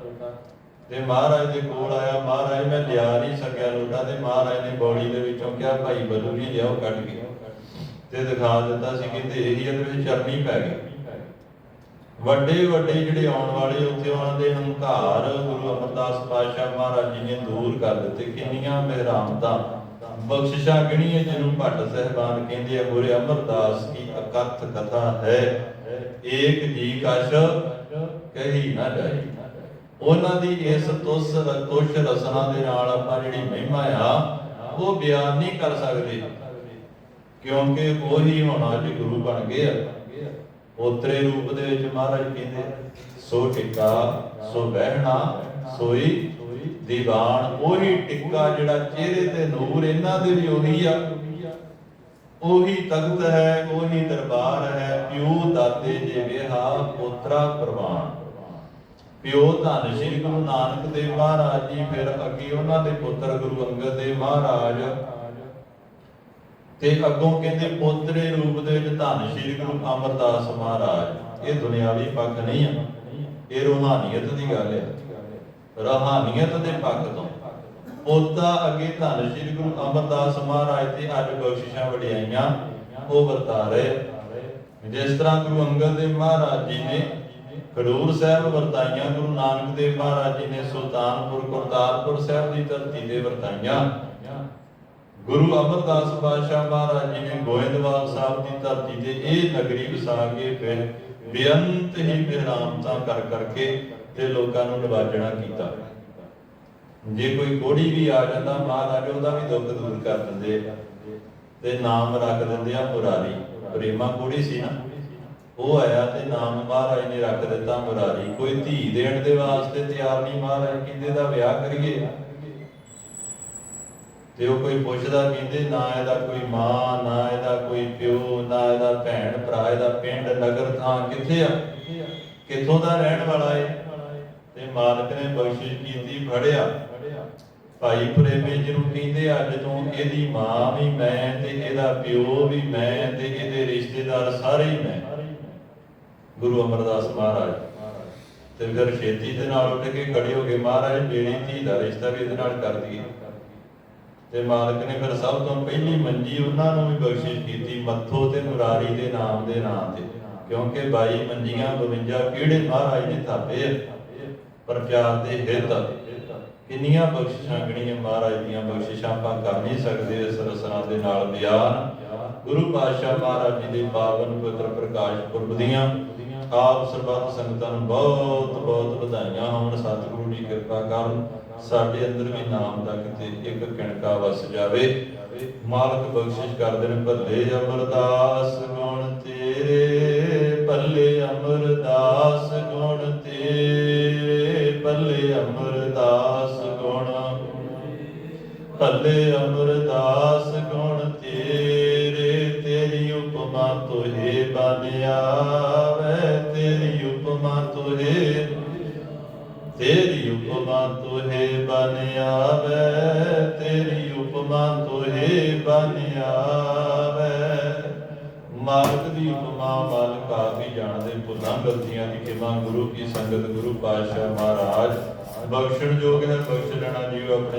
ਤੇ ਮਹਾਰਾਜ ਦੇ ਕੋਲ ਆਇਆ, ਮਹਾਰਾਜ, ਮੈਂ ਲਿਆ ਨਹੀਂ ਸਕਿਆ ਲੋਟਾ ਤੇ ਮਹਾਰਾਜ ਨੇ ਬੌੜੀ ਦੇ ਵਿੱਚੋਂ ਕਿਹਾ, ਭਾਈ ਬਲੂ ਜੀ ਲਿਆਓ, ਕੱਢ ਕੇ। ਤੇ ਦਿਖਾ ਦਿੱਤਾ ਸੀ ਕਿ ਇਹੀ ਇਹਦੇ ਵਿੱਚ ਚਰਨੀ ਪੈ ਗਈ। ਵੱਡੇ ਵੱਡੇ ਜਿਹੜੇ ਆਉਣ ਵਾਲੇ ਉੱਥੇ ਉਹਨਾਂ ਦੇ ਹੰਕਾਰ ਗੁਰੂ ਅਮਰਦਾਸ ਪਾਤਸ਼ਾਹ ਮਹਾਰਾਜ ਜੀ ਨੇ ਦੂਰ ਕਰ ਦਿੱਤੇ, ਕਿੰਨੀਆਂ ਮਿਹਰਾਮਤਾਂ। ਬਖਸ਼ਿਸ਼ਾਂ ਗਿਣੀਏ ਜਿਹਨੂੰ ਭੱਟ ਸਹਿਬਾਨ ਕਹਿੰਦੇ ਆ, ਗੁਰੇ ਅਮਰਦਾਸ ਕੀ ਅਕਥ ਕਥਾ ਹੈ? ਏਕ ਜੀ ਕਛ ਕਹੀ ਨਾ ਜਾਏ। ਉਹਨਾਂ ਦੀ ਇਸ ਤੁਸ ਤੁਸ਼ ਰਸਨਾ ਦੇ ਨਾਲ ਆਪਾਂ ਜਿਹੜੀ ਮਹਿਮਾ ਆ, ਉਹ ਬਿਆਨ ਨਹੀਂ ਕਰ ਸਕਦੇ। ਕਿਉਂਕਿ ਉਹੀ ਹੁਣ ਅੱਜ ਗੁਰੂ ਬਣ ਗਏ ਆ। ਉਤਰੇ ਰੂਪ ਦੇ ਵਿੱਚ ਮਹਾਰਾਜ ਕਹਿੰਦੇ, ਸੋ ਟਿੱਕਾ, ਸੋ ਬਹਿਣਾ, ਸੋਈ ਦੀਵਾਨ, ਉਹੀ ਟਿੱਕਾ ਜਿਹੜਾ ਚਿਹਰੇ ਤੇ ਨੂਰ ਇਹਨਾਂ ਦੇ ਵੀ ਉਹੀ ਆ। ਉਹੀ ਤਖਤ ਹੈ, ਉਹੀ ਦਰਬਾਰ ਹੈ ਪਿਓ ਦਾਤੇ ਜੇ ਵਿਹਾ ਪੋਤਰਾ ਪ੍ਰਵਾਨ। ਪਿਓ ਧੰਨ ਸ਼੍ਰੀ ਗੁਰੂ ਨਾਨਕ ਦੇਵ ਮਹਾਰਾਜ ਜੀ, ਫਿਰ ਅੱਗੇ ਉਹਨਾਂ ਦੇ ਪੁੱਤਰ ਗੁਰੂ ਅੰਗਦ ਦੇਵ ਮਹਾਰਾਜ। ਤੇ ਅੱਗੋਂ ਕਹਿੰਦੇ ਪੋਤਰੇ ਰੂਪ ਦੇ ਵਿੱਚ ਧੰਨ ਸ਼੍ਰੀ ਗੁਰੂ ਅਮਰਦਾਸ ਮਹਾਰਾਜ। ਇਹ ਦੁਨਿਆਵੀ ਪੱਖ ਨਹੀਂ ਆ। ਇਹ ਰੂਹਾਨੀਅਤ ਦੀ ਗੱਲ ਹੈ ਰੂਹਾਨੀਅਤ ਦੇ ਪੱਖ ਤੋਂ। ਪੋਤਾ ਅੱਗੇ ਧੰਨ ਸ਼੍ਰੀ ਗੁਰੂ ਅਮਰਦਾਸ ਮਹਾਰਾਜ ਤੇ ਅੱਜ ਬਖਸ਼ਿਸ਼ਾਂ ਵਡਿਆਈਆਂ ਉਹ ਵਰਤਾ ਰਹੇ। ਜਿਸ ਤਰ੍ਹਾਂ ਗੁਰੂ ਅੰਗਦ ਦੇਵ ਮਹਾਰਾਜ ਜੀ ਨੇ ਖਡੂਰ ਸਾਹਿਬ ਵਰਤਾਈਆਂ, ਗੁਰੂ ਨਾਨਕ ਦੇਵ ਮਹਾਰਾਜ ਜੀ ਨੇ ਸੁਲਤਾਨਪੁਰ ਕਰਤਾਰਪੁਰ ਸਾਹਿਬ ਦੀ ਧਰਤੀ ਤੇ ਵਰਤਾਈਆਂ। ਗੁਰੂ ਅਮਰਦਾਸ ਪਾਤਸ਼ਾਹ ਮਹਾਰਾਜ ਜੀ ਨੇ ਗੋਇੰਦਵਾਲ ਸਾਹਿਬ ਦੀ ਧਰਤੀ ਤੇ ਇਹ ਨਗਰੀ ਵਸਾ ਕੇ ਫਿਰ ਬੇਅੰਤ ਹੀ ਬਿਹਰਾਮਤਾ ਕਰ ਕਰਕੇ ਤੇ ਲੋਕਾਂ ਨੂੰ ਨਿਵਾਜਣਾ ਕੀਤਾ। ਜੇ ਕੋਈ ਕੋੜੀ ਵੀ ਆ ਜਾਂਦਾ, ਮਹਾਰਾਜ ਉਹਦਾ ਵੀ ਦੁੱਖ ਦੂਰ ਕਰ ਦਿੰਦੇ ਤੇ ਨਾਮ ਰੱਖ ਦਿੰਦੇ ਆ ਮੁਰਾਰੀ ਪ੍ਰੇਮਾ ਕੋੜੀ ਸੀ ਨਾ। ਉਹ ਆਇਆ ਤੇ ਨਾਮ ਮਹਾਰਾਜ ਨੇ ਰੱਖ ਦਿੱਤਾ ਮੁਰਾਰੀ। ਕੋਈ ਧੀ ਦੇਣ ਦੇ ਵਾਸਤੇ ਤਿਆਰ ਨਹੀਂ ਮਹਾਰਾਜ, ਕਹਿੰਦੇ ਦਾ ਵਿਆਹ ਕਰੀਏ। ਤੇ ਉਹ ਕੋਈ ਪੁੱਛਦਾ ਕਹਿੰਦੇ, ਨਾ ਇਹਦਾ ਕੋਈ ਮਾਂ, ਨਾ ਇਹਦਾ ਕੋਈ ਪਿਓ, ਨਾ ਇਹਦਾ ਭੈਣ ਭਰਾ, ਇਹਦਾ ਪਿੰਡ, ਨਗਰ, ਥਾਂ ਕਿੱਥੇ ਆ? ਕਿੱਥੋਂ ਦਾ ਰਹਿਣ ਵਾਲਾ ਏ? ਤੇ ਮਾਲਕ ਨੇ ਬਖਸ਼ਿਸ਼ ਕੀਤੀ, ਫੜਿਆ। ਭਾਈ ਪ੍ਰੇਮੀ ਜੀ ਕਹਿੰਦੇ ਅੱਜ ਤੋਂ ਇਹਦੀ ਮਾਂ ਵੀ ਮੈਂ ਤੇ ਇਹਦਾ ਪਿਓ ਵੀ ਮੈਂ ਤੇ ਇਹਦੇ ਰਿਸ਼ਤੇਦਾਰ ਸਾਰੇ ਹੀ ਮੈਂ। ਗੁਰੂ ਅਮਰਦਾਸ ਮਹਾਰਾਜ। ਤੇ ਫਿਰ ਛੇਤੀ ਦੇ ਨਾਲ ਉੱਠ ਕੇ ਖੜੇ ਹੋ ਗਏ ਮਹਾਰਾਜ ਮੇਰੀ ਧੀ ਦਾ ਰਿਸ਼ਤਾ ਵੀ ਇਹਦੇ ਨਾਲ ਕਰ ਦਈਏ। ਤੇ ਮਾਲਕ ਨੇ ਫਿਰ ਸਭ ਤੋਂ ਪਹਿਲੀ ਮੰਜੀ ਉਹਨਾਂ ਨੂੰ ਵੀ ਬਖਸ਼ਿਸ਼ ਕੀਤੀ, ਮੱਥੋ ਤੇ ਮੁਰਾਰੀ ਦੇ ਨਾਮ ਦੇ ਨਾਂ ਤੇ। ਕਿਉਂਕਿ 22 ਮੰਜੀਆਂ 52 ਕਿਹੜੇ ਮਹਾਰਾਜ ਨੇ ਥਾਪੇ ਪਰ ਪਿਆਰ ਦੇ ਹਿੱਤ ਕਿੰਨੀਆਂ ਬਖਸ਼ਿਸ਼ਾਂ ਗਣੀਆਂ ਮਹਾਰਾਜ ਦੀਆਂ ਬਖਸ਼ਿਸ਼ਾਂ ਆਪਾਂ ਕਰ ਨਹੀਂ ਸਕਦੇ ਇਸ ਰਸਨਾ ਦੇ ਨਾਲ ਬਿਆਨ। ਗੁਰੂ ਪਾਤਸ਼ਾਹ ਮਹਾਰਾਜ ਜੀ ਦੇ ਪਾਵਨ ਪਵਿੱਤਰ ਪ੍ਰਕਾਸ਼ ਪੁਰਬ ਦੀਆਂ ਆਪ ਸਰਬੱਤ ਸੰਗਤਾਂ ਨੂੰ ਬਹੁਤ ਬਹੁਤ ਵਧਾਈਆਂ ਹੋਣ। ਸਤਿਗੁਰੂ ਦੀ ਕਿਰਪਾ ਕਰਨ ਸਾਡੇ ਅੰਦਰ ਵੀ ਨਾਮ ਦਾ ਕਿਤੇ ਇੱਕ ਕਿਣਕਾ ਵਸ ਜਾਵੇ। ਮਾਲਕ ਬਖਸ਼ਿਸ਼ ਕਰਦੇ ਨੇ, ਭੱਲੇ ਅਮਰਦਾਸ ਗੁਣ ਤੇਰੇ, ਭੱਲੇ ਅਮਰਦਾਸ ਗੁਣ ਤੇਰੇ, ਭੱਲੇ ਅਮਰਦਾਸ ਗੁਣ ਭੱਲੇ ਅਮਰਦਾਸ ਗੁਣ ਤੇਰੇ, ਤੇਰੀ ਉਪਮਾ ਤੋਹੇ ਬਾਨਿਆ। ਤੋਹੇ। ਤੇਰੀ ਉਪਮਾ ਤੁਹੇ ਬਨ ਆਵੇ। ਤੇਰੀ ਉਪਮਾ ਤੋਹੇ ਬਨ ਆਵੇ। ਮਾਲਕ ਦੀ ਉਪਮਾ ਮਾਲਕ ਆਪ ਹੀ ਜਾਣਦੇ ਭੁੱਲਾਂ, ਗਲਤੀਆਂ ਦੀ ਖਿਮਾ, ਗੁਰੂ ਕੀ ਸੰਗਤ, ਗੁਰੂ ਪਾਤਸ਼ਾਹ ਮਹਾਰਾਜ। ਬਖਸ਼ਣ ਯੋਗ ਹੈ ਬਖਸ਼ ਲੈਣਾ ਜੀਵ ਆਪਣੇ